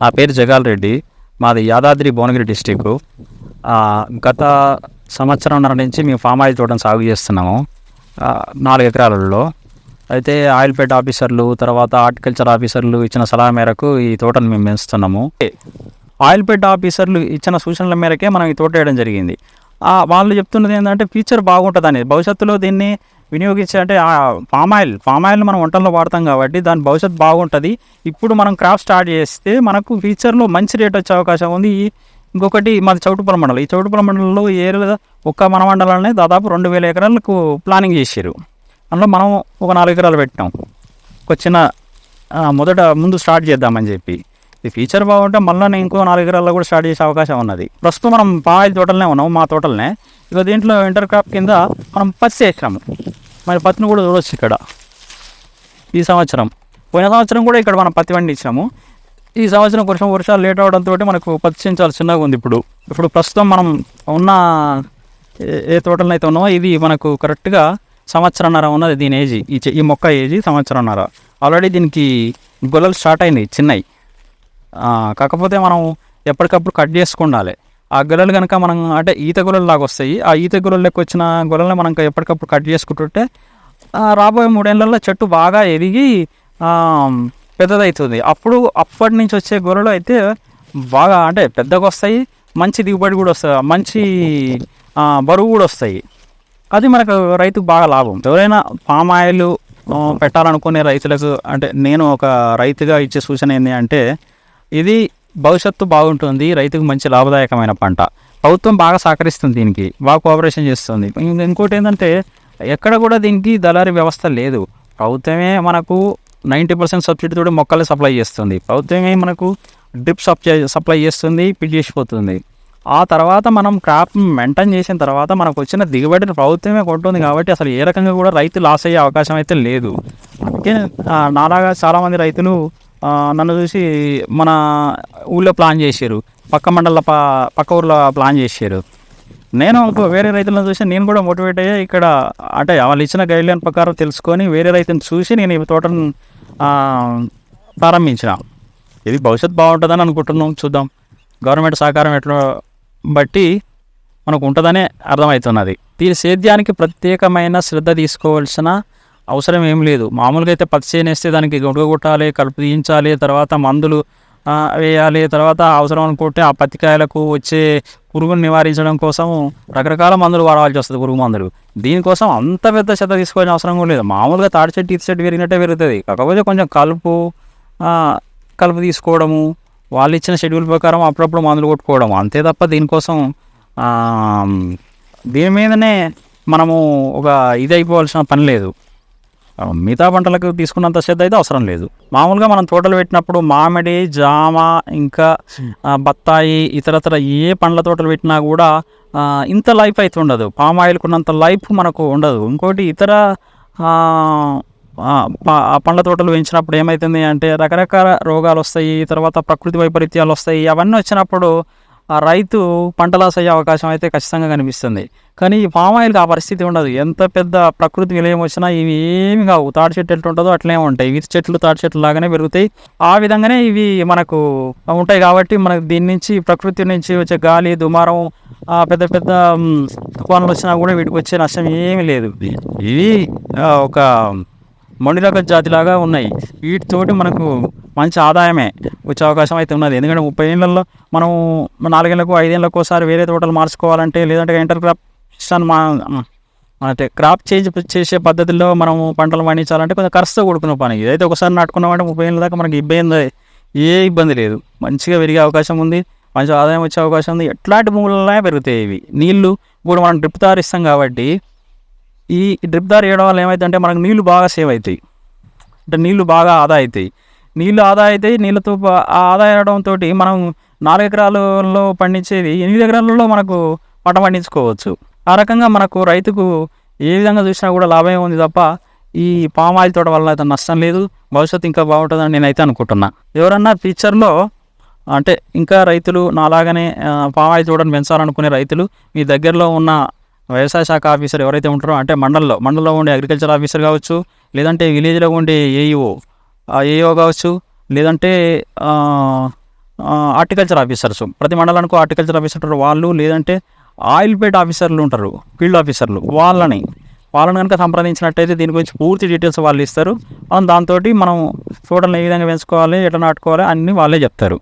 నా పేరు జగాల్ రెడ్డి. మాది యాదాద్రి భువనగిరి డిస్టిక్ గత సంవత్సరంన్నర నుంచి మేము ఫామ్ ఆయిల్ తోటను సాగు చేస్తున్నాము. నాలుగు ఎకరాలలో. అయితే ఆయిల్పేట్ ఆఫీసర్లు తర్వాత హార్టికల్చర్ ఆఫీసర్లు ఇచ్చిన సలహా మేరకు ఈ తోటను మేము పెంచుతున్నాము. ఆయిల్పేట ఆఫీసర్లు ఇచ్చిన సూచనల మేరకే మనం ఈ తోట వేయడం జరిగింది. వాళ్ళు చెప్తున్నది ఏంటంటే ఫ్యూచర్ బాగుంటుందని భవిష్యత్తులో దీన్ని వినియోగించే అంటే ఆ పామ్ ఆయిల్ పామ్ మనం వంటల్లో వాడతాం కాబట్టి దాని భవిష్యత్తు బాగుంటుంది. ఇప్పుడు మనం క్రాఫ్ట్ స్టార్ట్ చేస్తే మనకు ఫ్యూచర్లో మంచి రేట్ వచ్చే అవకాశం ఉంది. ఇంకొకటి మాది చౌటుపల మండలం. ఈ చౌటుపల మండలంలో ఈ ఒక్క మన మండలంలోనే దాదాపు రెండు వేల ఎకరాలకు ప్లానింగ్ చేశారు అందులో మనం ఒక నాలుగు ఎకరాలు పెట్టినాం ఒక చిన్న మొదట ముందు స్టార్ట్ చేద్దామని చెప్పి. ఈ ఫీచర్ బాగుంటే మళ్ళీ ఇంకో నాలుగు ఎకరాల్లో కూడా స్టార్ట్ చేసే అవకాశం ఉన్నది. ప్రస్తుతం మనం పాయల తోటలనే ఉన్నాం మా తోటలనే. ఇక దీంట్లో ఇంటర్ క్రాప్ కింద మనం పచ్చి చేసినాము మరి పత్తిని కూడా చూడవచ్చు ఇక్కడ. ఈ సంవత్సరం. పోయిన సంవత్సరం కూడా ఇక్కడ మనం పత్తి పండించాము ఈ సంవత్సరం కొంచెం వర్షాలు లేట్ అవడంతో మనకు పత్తి చేను చాలా చిన్నగా ఉంది ఇప్పుడు. ఇప్పుడు ప్రస్తుతం మనం ఉన్న ఏ- తోటలను అయితే ఉన్నామో ఇది మనకు కరెక్ట్గా సంవత్సరంన్నర ఉన్నది దీని ఏజీ. ఈ ఈ మొక్క ఏజీ సంవత్సరంన్నర. ఆల్రెడీ దీనికి గొల్లలు స్టార్ట్ అయినాయి చిన్నవి కాకపోతే మనం ఎప్పటికప్పుడు కట్ చేసుకుండాలి. ఆ గొర్రెలు కనుక మనం అంటే ఈత గొర్రెలు లాగా వస్తాయి. ఆ ఈత గొర్రెలకు వచ్చిన గొర్రెలను మనం ఎప్పటికప్పుడు కట్ చేసుకుంటుంటే రాబోయే మూడేళ్ళలో చెట్టు బాగా ఎదిగి పెద్దదవుతుంది అప్పుడు అప్పటి నుంచి వచ్చే గొర్రెలు అయితే బాగా అంటే పెద్దగా వస్తాయి. మంచి దిగుబడి కూడా వస్తుంది మంచి బరువు కూడా వస్తాయి. అది మనకు రైతుకు బాగా లాభం. ఎవరైనా పామ్ ఆయిల్ పెట్టాలనుకునే రైతులకు అంటే నేను ఒక రైతుగా ఇచ్చే సూచన ఏంటి అంటే ఇది భవిష్యత్తు బాగుంటుంది రైతుకు మంచి లాభదాయకమైన పంట. ప్రభుత్వం బాగా సహకరిస్తుంది దీనికి బాగా కోఆపరేషన్ చేస్తుంది. ఇంకోటి ఏంటంటే ఎక్కడ కూడా దీనికి దళారీ వ్యవస్థ లేదు. ప్రభుత్వమే మనకు నైంటీ పర్సెంట్ సబ్సిడీతో మొక్కలు సప్లై చేస్తుంది. ప్రభుత్వమే మనకు డ్రిప్ సప్లై సప్లై చేస్తుంది పిట్ చేసిపోతుంది. ఆ తర్వాత మనం క్రాప్ మెయింటైన్ చేసిన తర్వాత మనకు వచ్చిన దిగుబడిని ప్రభుత్వమే కొంటుంది కాబట్టి అసలు ఏ రకంగా కూడా రైతు లాస్ అయ్యే అవకాశం అయితే లేదు. అందుకే నాలాగా చాలామంది రైతులు నన్ను చూసి మన ఊళ్ళో ప్లాన్ చేశారు. పక్క మండల ప పక్క ఊర్లో ప్లాన్ చేశారు. నేను వేరే రైతులను చూసి నేను కూడా మోటివేట్ అయ్యా ఇక్కడ అంటే వాళ్ళు ఇచ్చిన గైడ్లైన్ ప్రకారం తెలుసుకొని వేరే రైతుని చూసి నేను ఈ తోటను ప్రారంభించిన. ఇది భవిష్యత్ బాగుంటుందని అనుకుంటున్నాం చూద్దాం. గవర్నమెంట్ సహకారం ఎట్లా బట్టి మనకు ఉంటుందనే అర్థమవుతున్నది. దీని సేద్యానికి ప్రత్యేకమైన శ్రద్ధ తీసుకోవాల్సిన అవసరం ఏం లేదు. మామూలుగా అయితే పత్తి చేనేస్తే దానికి గొడవ కొట్టాలి కలుపు తీయించాలి తర్వాత మందులు వేయాలి తర్వాత అవసరం అనుకుంటే ఆ పత్తికాయలకు వచ్చే పురుగును నివారించడం కోసం రకరకాల మందులు వాడవలసి వస్తుంది పురుగు మందులు. దీనికోసం అంత పెద్ద శ్రద్ధ తీసుకోవాల్సిన అవసరం కూడా లేదు. మామూలుగా తాడి చెట్టు ఇటు చెట్టు పెరిగినట్టే పెరుగుతుంది కాకపోతే కొంచెం కలుపు కలుపు తీసుకోవడము వాళ్ళు ఇచ్చిన షెడ్యూల్ ప్రకారం అప్పుడప్పుడు మందులు కొట్టుకోవడం అంతే తప్ప దీనికోసం దీని మీదనే మనము ఒక ఇది అయిపోవాల్సిన పని లేదు. మిగతా పంటలకు తీసుకున్నంత శ్రద్ధ అయితే అవసరం లేదు. మామూలుగా మనం తోటలు పెట్టినప్పుడు మామిడి జామ ఇంకా ఆ, బత్తాయి ఇతరతర ఏ పండ్ల తోటలు పెట్టినా కూడా ఇంత లైఫ్ అయితే ఉండదు. పామ్ ఆయిల్ ఉన్నంత లైఫ్ మనకు ఉండదు. ఇంకోటి ఇతర పండ్ల తోటలు పెంచినప్పుడు ఏమవుతుంది అంటే రకరకాల రోగాలు వస్తాయి తర్వాత ప్రకృతి వైపరీత్యాలు వస్తాయి అవన్నీ వచ్చినప్పుడు ఆ రైతు పంట లాస్ అయ్యే అవకాశం అయితే ఖచ్చితంగా కనిపిస్తుంది. కానీ ఈ పామ్ ఆయిల్కి ఆ పరిస్థితి ఉండదు. ఎంత పెద్ద ప్రకృతి విలయం వచ్చినా ఇవి ఏమి కావు. తాడి చెట్టు ఎట్లా ఉంటుందో అట్లే ఉంటాయి. వీరి చెట్లు తాడి చెట్లు లాగానే పెరుగుతాయి. ఆ విధంగానే ఇవి మనకు ఉంటాయి కాబట్టి మనకు దీని నుంచి ప్రకృతి నుంచి వచ్చే గాలి దుమారం ఆ పెద్ద పెద్ద తుఫానులు వచ్చినా కూడా వీటికి వచ్చే నష్టం ఏమీ లేదు. ఇవి ఒక మొండిరక జాతిలాగా ఉన్నాయి. వీటితోటి మనకు మంచి ఆదాయమే వచ్చే అవకాశం అయితే ఉన్నది. ఎందుకంటే ముప్పై ఏళ్ళల్లో మనం నాలుగేళ్ళకు ఐదేళ్ళకు ఒకసారి వేరే తోటలు మార్చుకోవాలంటే లేదంటే ఇంటర్ క్రాప్ మా అంటే క్రాప్ చేంజ్ చేసే పద్ధతిలో మనం పంటలు పండించాలంటే కొంచెం ఖర్చుతో కూడుకున్న పని. ఇదైతే ఒకసారి నాటుకున్నామంటే ముప్పై ఏళ్ళ దాకా మనకి ఇబ్బంది ఏ ఇబ్బంది లేదు. మంచిగా పెరిగే అవకాశం ఉంది మంచి ఆదాయం వచ్చే అవకాశం ఉంది. ఎట్లాంటి భూములనే పెరుగుతాయి ఇవి. నీళ్ళు ఇప్పుడు మనం డ్రిప్ తారిస్తాం కాబట్టి ఈ డ్రిప్ దారి వేయడం వల్ల ఏమైందంటే మనకు నీళ్ళు బాగా సేవ్ అవుతాయి. అంటే నీళ్ళు బాగా ఆదా అవుతాయి. నీళ్ళు ఆదా అవుతాయి నీళ్ళతో పా- ఆదా అవడంతో మనం నాలుగు ఎకరాలలో పండించేది ఎనిమిది ఎకరాలలో మనకు పంట పండించుకోవచ్చు. ఆ రకంగా మనకు రైతుకు ఏ విధంగా చూసినా కూడా లాభమే ఉంది తప్ప ఈ పామ్ ఆయిల్ తోట వల్ల అయితే నష్టం లేదు. భవిష్యత్తు ఇంకా బాగుంటుందని నేనైతే అనుకుంటున్నా. ఎవరన్నా ఫ్యూచర్లో అంటే ఇంకా రైతులు నాలాగానే పామాయిల్ పామ్ ఆయిల్ తోటను పెంచాలనుకునే రైతులు మీ దగ్గరలో ఉన్న వ్యవసాయ శాఖ ఆఫీసర్ ఎవరైతే ఉంటారో అంటే మండలంలో మండలంలో ఉండే అగ్రికల్చర్ ఆఫీసర్ కావచ్చు లేదంటే విలేజ్లో ఉండే ఏఈఓ ఏ కావచ్చు లేదంటే హార్టికల్చర్ ఆఫీసర్స్. ప్రతి మండలానికి హార్టికల్చర్ ఆఫీసర్ ఉంటారు. వాళ్ళు లేదంటే ఆయిల్ పేట్ ఆఫీసర్లు ఉంటారు. ఫీల్డ్ ఆఫీసర్లు. వాళ్ళని. వాళ్ళని కనుక సంప్రదించినట్టయితే దీని గురించి పూర్తి డీటెయిల్స్ వాళ్ళు ఇస్తారు. దాంతో మనం తోటలను ఏ విధంగా పెంచుకోవాలి ఎట్లా నాటుకోవాలి అన్నీ వాళ్ళే చెప్తారు.